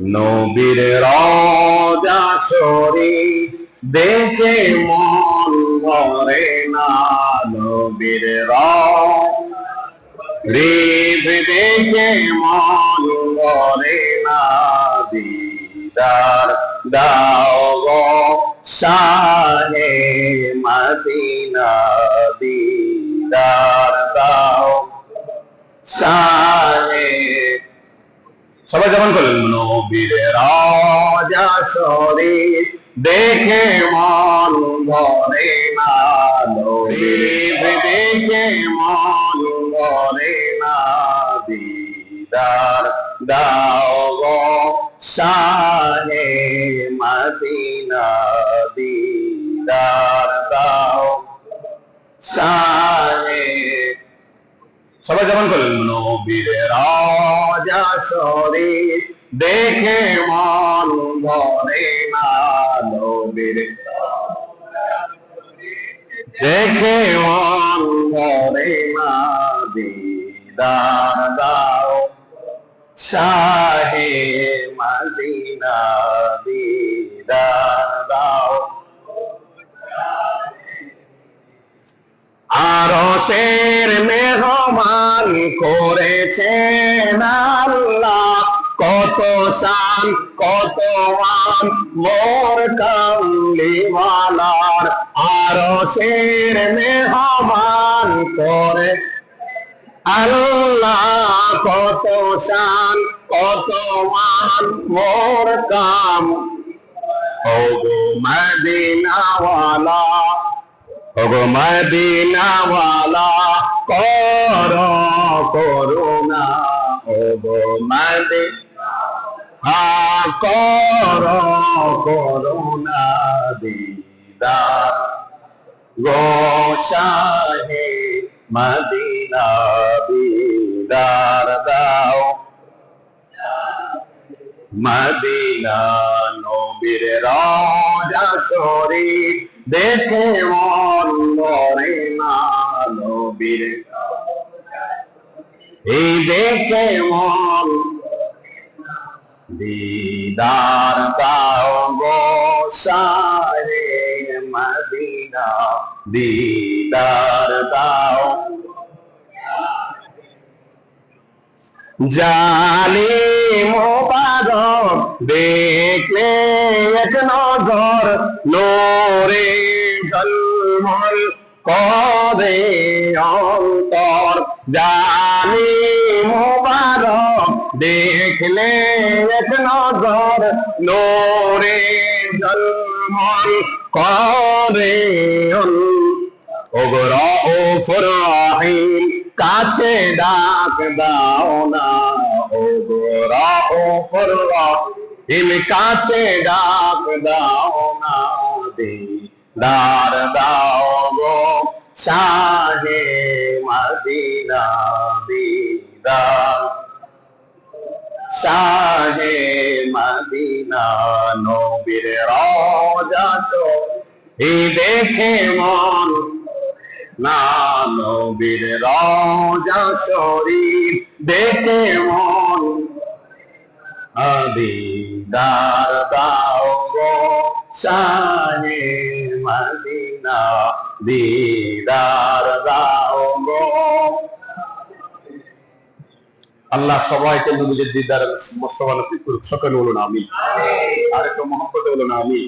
নবীর রাজা শরীর দেখে মন ভরে না। নবীর রিভ দেখে মন ভরে না। দিদার দাও গো শাহে মদিনা। দিদার দাও শাহে সবাই যেমন করলেন নবীর রাজা শরীর দেখে মন ভরে না। নবীর দেখে মন ভরে না। দিদার দাও গো শাহে মদিনা। দিদার দাও শাহে সবাই যেমন করলেন নবীর রাজা শরীর দেখে মন ভরে না, নবীর দেখে মন ভরে না দিদার শাহে মদিনা দিদার দাও আরশের মেহমান করেছেন আল্লাহ। কত শান, কত মান, মোর কামলিওয়ালার আরশের মেহমান করে। আল্লাহ কত শান, কত মান, মোর কাম। ও গো মদিনাওয়ালা, ওগো মদিনাওয়ালা কর করুণা ওগো মদি হা কর করুণা দিদার গো শাহে মদিনা দিদার দাও। মদিনা নবীর রাজা শরীর দেখে মন মরে না নবীর এই দেখে মন দিদার দাও গো মদিনা। দিদার দাও। জালি মোবারক দেখলে এক নজর, নোরে ঝলমল করে অন্তর জালি মোবারক দেখলে এক নজর নোরে ঝলমল করে ওগরা ও ফরাহিম কাছে ডাক দাও না। ওগরা ও ফরাহিম কাছে ডাক দাও না। দিদার দাও শাহে মদিনা দিদার শাহে মদিনা নবীর রাজা তো এই দেখে মন। না নবীর রাজা শরীর দেখে মন। আদিদার দাও গো শাহে মদিনা দিদার আল্লাহ সবাইকে নবীদের দিদার মোস্তফা নসিব করুক, সকলে বলুন আমি আর একটু মহব্বতে বলুন আমি